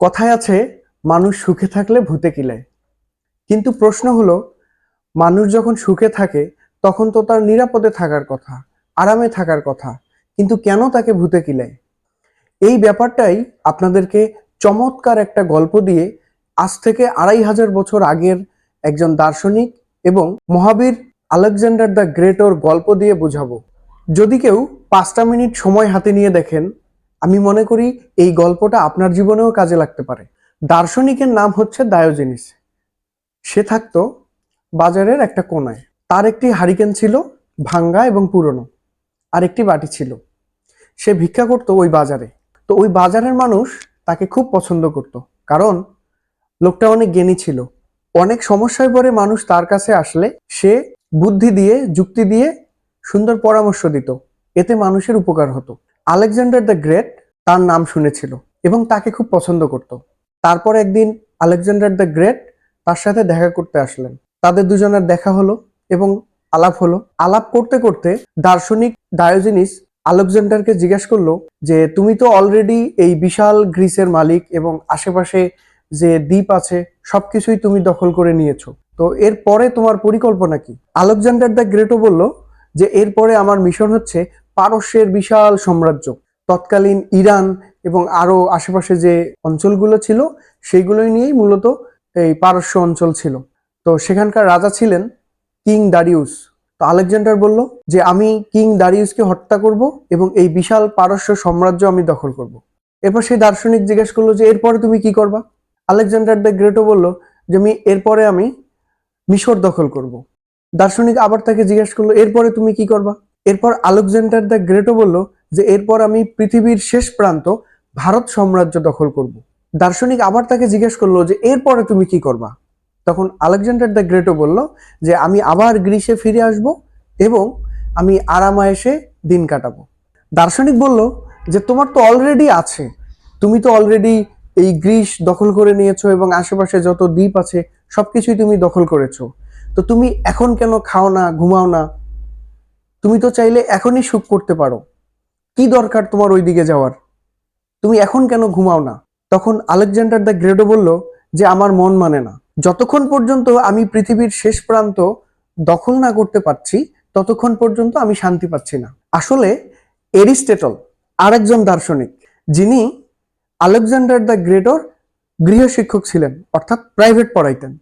কথায় আছে, মানুষ সুখে থাকলে ভূতে কিলায় কিন্তু প্রশ্ন হলো, মানুষ যখন সুখে থাকে, তখন তো তার নিরাপদে থাকার কথা, আরামে থাকার কথা, কিন্তু কেন তাকে ভূতে কিলায় এই ব্যাপারটাই আপনাদেরকে চমৎকার একটা গল্প দিয়ে আজ থেকে আড়াই হাজার বছর আগের একজন দার্শনিক এবং মহাবীর আলেকজান্ডার দ্য গ্রেটর গল্প দিয়ে বোঝাবো। যদি কেউ পাঁচটা মিনিট সময় হাতে নিয়ে দেখেন আমি মনে করি এই গল্পটা আপনার জীবনেও কাজে লাগতে পারে। দার্শনিকের নাম হচ্ছে ডায়োজেনিস সে থাকতো বাজারের একটা কোনায়। তার একটি হারিকেন ছিল ভাঙ্গা এবং পুরনো, আর একটি বাটি ছিল। সে ভিক্ষা করতো ওই বাজারে। তো ওই বাজারের মানুষ তাকে খুব পছন্দ করত, কারণ লোকটা অনেক জ্ঞানী ছিল। অনেক সমস্যায় পড়ে মানুষ তার কাছে আসলে সে বুদ্ধি দিয়ে, যুক্তি দিয়ে সুন্দর পরামর্শ দিত। এতে মানুষের উপকার হতো। আলেকজান্ডার দ্য গ্রেট তার নাম শুনেছিল এবং তাকে খুব পছন্দ করত। তারপর একদিন আলেকজান্ডার দ্য গ্রেট তার সাথে দেখা করতে আসলেন। তাদের দুজনের দেখা হলো এবং আলাপ হলো। আলাপ করতে করতে দার্শনিক ডায়োজিনিস আলেকজান্ডারকে জিজ্ঞেস করল যে, তুমি তো অলরেডি এই বিশাল গ্রিসের মালিক এবং আশেপাশে যে দ্বীপ আছে, সবকিছুই তুমি দখল করে নিয়েছো। তো এরপরে তোমার পরিকল্পনা কি? আলেকজান্ডার দ্য গ্রেটও বলল যে, এরপরে আমার মিশন হচ্ছে পারস্যের বিশাল সাম্রাজ্য, তৎকালীন ইরান এবং আরও আশেপাশে যে অঞ্চলগুলো ছিল, সেইগুলোই নিয়েই মূলত এই পারস্য অঞ্চল ছিল। তো সেখানকার রাজা ছিলেন কিং দারিউস। তো আলেকজান্ডার বলল যে, আমি কিং দারিউসকে হত্যা করব এবং এই বিশাল পারস্য সাম্রাজ্য আমি দখল করব। এরপর সেই দার্শনিক জিজ্ঞেস করল যে, এরপরে তুমি কি করবা? আলেকজান্ডার দ্য গ্রেটও বলল যে, আমি এরপরে আমি মিশর দখল করব। দার্শনিক আবার তাকে জিজ্ঞেস করল, এরপরে তুমি কি করবা? এরপর আলেকজান্ডার দ্য গ্রেটও বলল যে এরপর আমি পৃথিবীর শেষ প্রান্ত ভারত সাম্রাজ্য দখল করব। দার্শনিক আবার তাকে জিজ্ঞেস করল যে এরপরে তুমি কি করবা? তখন আলেকজান্ডার দ্য গ্রেটও বলল যে আমি আবার গ্রীসে ফিরে আসব এবং আমি আরামায়েসে দিন কাটাবো। দার্শনিক বলল যে তোমার তো অলরেডি আছে। তুমি তো অলরেডি এই গ্রীস দখল করে নিয়েছো এবং আশেপাশে যত দ্বীপ আছে সবকিছুই তুমি দখল করেছ। তো তুমি এখন কেন খাও না, ঘুমাও না? তুমি তো চাইলে এখনই সুখ করতে পারো। কি দরকার তোমার ওই দিকে যাওয়ার? তুমি এখন কেন ঘুমাও না? তখন আলেকজান্ডার দ্য গ্রেডো বলল যে আমার মন মানে না। যতক্ষণ পর্যন্ত আমি পৃথিবীর শেষ প্রান্ত দখল না করতে পারছি, ততক্ষণ পর্যন্ত আমি শান্তি পাচ্ছি না। আসলে এরিস্টেটল, আরেকজন দার্শনিক, যিনি আলেকজান্ডার দ্য গ্রেটর গৃহশিক্ষক ছিলেন, অর্থাৎ প্রাইভেট পড়াইতেন।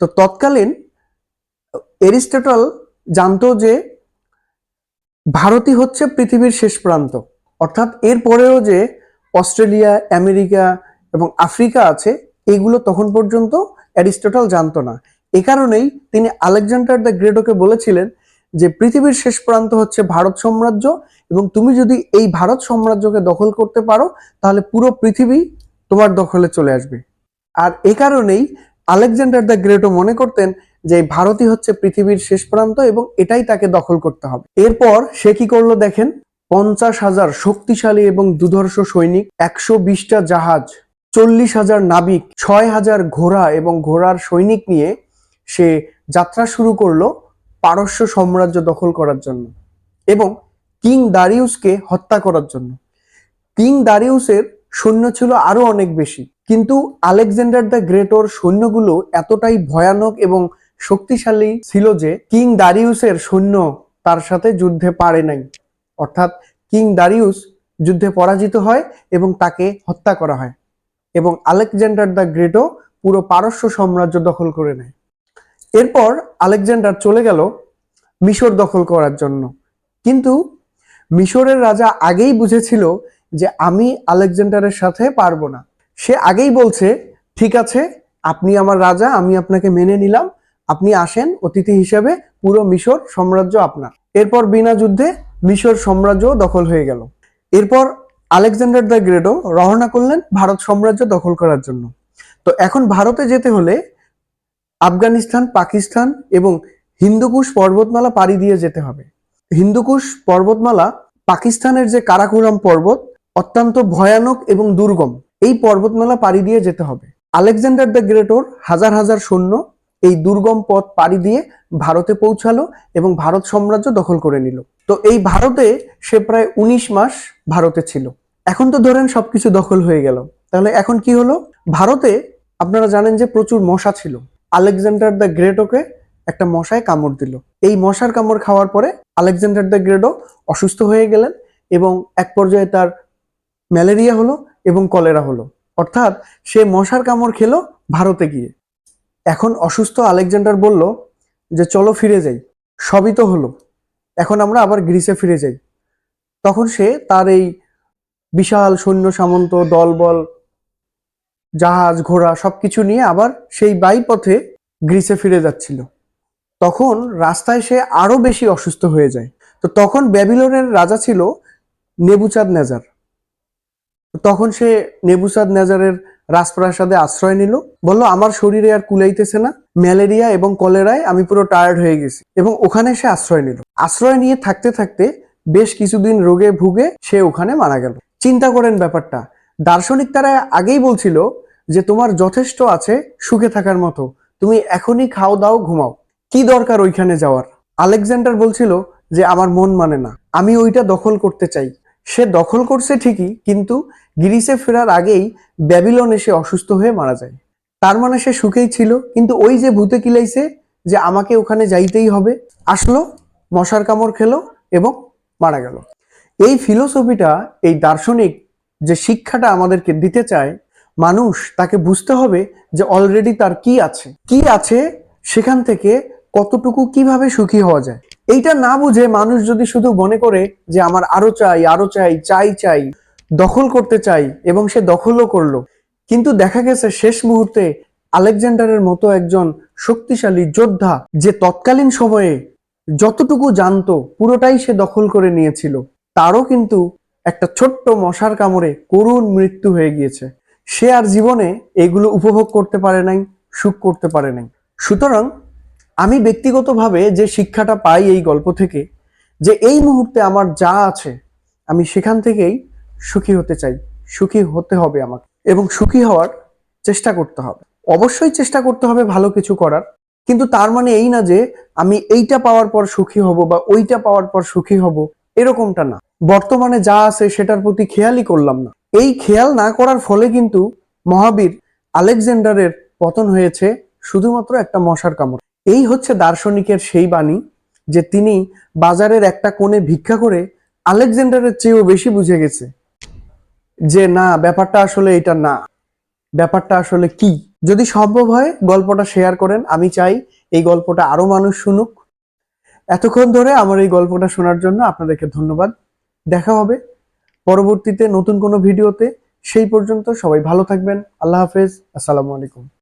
তো তৎকালীন এরিস্টেটল জানতো যে ভারতই হচ্ছে পৃথিবীর শেষ প্রান্ত। অর্থাৎ এর পরেও যে অস্ট্রেলিয়া, আমেরিকা এবং আফ্রিকা আছে, এগুলো তখন পর্যন্ত অ্যারিস্টটল জানতো না। এ কারণেই তিনি আলেকজান্ডার দ্য গ্রেটকে বলেছিলেন যে, পৃথিবীর শেষ প্রান্ত হচ্ছে ভারত সাম্রাজ্য এবং তুমি যদি এই ভারত সাম্রাজ্যকে দখল করতে পারো, তাহলে পুরো পৃথিবী তোমার দখলে চলে আসবে। আর এ কারণেই আলেকজান্ডার দ্য গ্রেটও মনে করতেন যে ভারতই হচ্ছে পৃথিবীর শেষ প্রান্ত এবং এটাই তাকে দখল করতে হবে। এরপর সে কি করল দেখেন? পঞ্চাশ হাজার শক্তিশালী এবং দুধর্ষ সৈনিক, একশো বিশটা জাহাজ, চল্লিশ হাজার নাবিক, ছয় হাজার ঘোড়া এবং ঘোড়ার সৈনিক নিয়ে সে যাত্রা শুরু করল পারস্য সাম্রাজ্য দখল করার জন্য এবং কিং দারিউসকে হত্যা করার জন্য। কিং দারিউসের সৈন্য ছিল আরও অনেক বেশি। কিন্তু আলেকজান্ডার দ্য গ্রেটর সৈন্যগুলো এতটাই ভয়ানক এবং শক্তিশালী ছিল যে কিং দারিউসের সৈন্য তার সাথে যুদ্ধে পারে নাই। অর্থাৎ কিং দারিউস যুদ্ধে পরাজিত হয় এবং তাকে হত্যা করা হয় এবং আলেকজান্ডার দ্য গ্রেটও পুরো পারস্য সাম্রাজ্য দখল করে নেয়। এরপর আলেকজান্ডার চলে গেল মিশর দখল করার জন্য। কিন্তু মিশরের রাজা আগেই বুঝেছিল যে আমি আলেকজান্ডারের সাথে পারব না। সে আগেই বলছে, ঠিক আছে, আপনি আমার রাজা, আমি আপনাকে মেনে নিলাম আপনি আসেন, অতিথি হিসেবে পুরো মিশর সাম্রাজ্য আপনার। এরপর বিনা যুদ্ধে মিশর সাম্রাজ্য দখল হয়ে গেল। এরপর আলেকজান্ডার দ্য গ্রেডো রওনা করলেন ভারত সাম্রাজ্য দখল করার জন্য। তো এখন ভারতে যেতে হলে আফগানিস্তান, পাকিস্তান এবং হিন্দুকুশ পর্বতমালা পাড়ি দিয়ে যেতে হবে। হিন্দুকুশ পর্বতমালা পাকিস্তানের যে কারাকুরাম পর্বত, অত্যন্ত ভয়ানক এবং দুর্গম, এই পর্বতমালা পাড়ি দিয়ে যেতে হবে। আলেকজান্ডার দ্য গ্রেটর হাজার হাজার সৈন্য এই দুর্গম পথ পাড়ি দিয়ে ভারতে পৌঁছালো এবং ভারত সাম্রাজ্য দখল করে নিল। তো এই ভারতে সে প্রায় উনিশ মাস ভারতে ছিল। এখন তো ধরেন সবকিছু দখল হয়ে গেল। তাহলে এখন কি হলো? ভারতে আপনারা জানেন যে প্রচুর মশা ছিল। আলেকজান্ডার দ্য গ্রেটকে একটা মশায় কামড় দিল। এই মশার কামড় খাওয়ার পরে আলেকজান্ডার দ্য গ্রেটও অসুস্থ হয়ে গেলেন এবং এক পর্যায়ে তার ম্যালেরিয়া হলো এবং কলেরা হলো। অর্থাৎ সে মশার কামড় খেলো ভারতে গিয়ে। এখন অসুস্থ আলেকজান্ডার বলল যে, চলো ফিরে যাই। সবই তো হলো। এখন আমরা আবার গ্রিসে ফিরে যাই। তখন সে তার এই বিশাল সৈন্য সামন্ত, দলবল, জাহাজ, ঘোড়া সবকিছু নিয়ে আবার সেই বাই পথে গ্রিসে ফিরে যাচ্ছিল। তখন রাস্তায় সে আরও বেশি অসুস্থ হয়ে যায়। তো তখন ব্যাবিলনের রাজা ছিল নেবুচাঁদ নেজার তখন সে নেবুচাঁদ নেজারের রাজপ্রাসাদে আশ্রয় নিল। বলল, আমার শরীরে আর কুলাইতেছে না, ম্যালেরিয়া এবং কলেরায় আমি পুরো টায়ার্ড হয়ে গেছি। এবং ওখানে সে আশ্রয় নিল। আশ্রয় নিয়ে থাকতে থাকতে বেশ কিছুদিন রোগে ভুগে সে ওখানে মারা গেল। চিন্তা করেন ব্যাপারটা, দার্শনিক তারা আগেই বলছিল যে, তোমার যথেষ্ট আছে, সুখে থাকার মতো, তুমি এখনই খাও দাও, ঘুমাও। কি দরকার ওইখানে যাওয়ার? আলেকজান্ডার বলছিল যে, আমার মন মানে না, আমি ওইটা দখল করতে চাই। সে দখল করছে ঠিকই, কিন্তু গ্রিসে ফেরার আগেই ব্যাবিলন এসে অসুস্থ হয়ে মারা যায়। তার মানে সে সুখেই ছিল, কিন্তু ওই যে ভূতে কিলাইছে যে আমাকে ওখানে যাইতেই হবে, আসলো, মশার কামড় খেলো এবং মারা গেল। এই ফিলোসফিটা, এই দার্শনিক যে শিক্ষাটা আমাদেরকে দিতে চায়, মানুষ তাকে বুঝতে হবে যে অলরেডি তার কি আছে। কি আছে, সেখান থেকে কতটুকু কীভাবে সুখী হওয়া যায়। এইটা না বুঝে মানুষ যদি শুধু মনে করে যে আমার আরও চাই আরও চাই চাই চাই দখল করতে চাই এবং সে দখলও করল। কিন্তু দেখা গেছে শেষ মুহূর্তে আলেকজান্ডারের মতো একজন শক্তিশালী যোদ্ধা যে তৎকালীন সময়ে যতটুকু জানতো পুরোটাই সে দখল করে নিয়েছিল। তারও কিন্তু একটা ছোট্ট মশার কামড়ে করুণ মৃত্যু হয়ে গিয়েছে। সে আর জীবনে এগুলো উপভোগ করতে পারে নাই, সুখ করতে পারে নাই। সুতরাং আমি ব্যক্তিগতভাবে যে শিক্ষাটা পাই এই গল্প থেকে, যে এই মুহূর্তে আমার যা আছে, আমি সেখান থেকেই সুখী হতে চাই, সুখী হতে হবে আমাকে এবং সুখী হওয়ার চেষ্টা করতে হবে। অবশ্যই চেষ্টা করতে হবে ভালো কিছু করার, কিন্তু তার মানে এই না যে আমি এইটা পাওয়ার পর সুখী হব বা ওইটা পাওয়ার পর সুখী হব, এরকমটা না। বর্তমানে যা আছে সেটার প্রতি খেয়ালই করলাম না। এই খেয়াল না করার ফলে কিন্তু মহাবীর আলেকজান্ডারের পতন হয়েছে শুধুমাত্র একটা মশার কামড়। এই হচ্ছে দার্শনিকের সেই বাণী যে তিনি বাজারের একটা কোণে ভিক্ষা করে আলেকজান্ডারের চেয়েও বেশি বুঝে গেছে। যে না, ব্যাপারটা আসলে এটা না। ব্যাপারটা আসলে কি? যদি সম্ভব হয়, গল্পটা শেয়ার করেন। আমি চাই এই গল্পটা আরও মানুষ শুনুক। এতক্ষণ ধরে আমার এই গল্পটা শোনার জন্য আপনাদেরকে ধন্যবাদ। দেখা হবে পরবর্তীতে নতুন কোনো ভিডিওতে। সেই পর্যন্ত সবাই ভালো থাকবেন। আল্লাহ হাফেজ। আসসালামু আলাইকুম।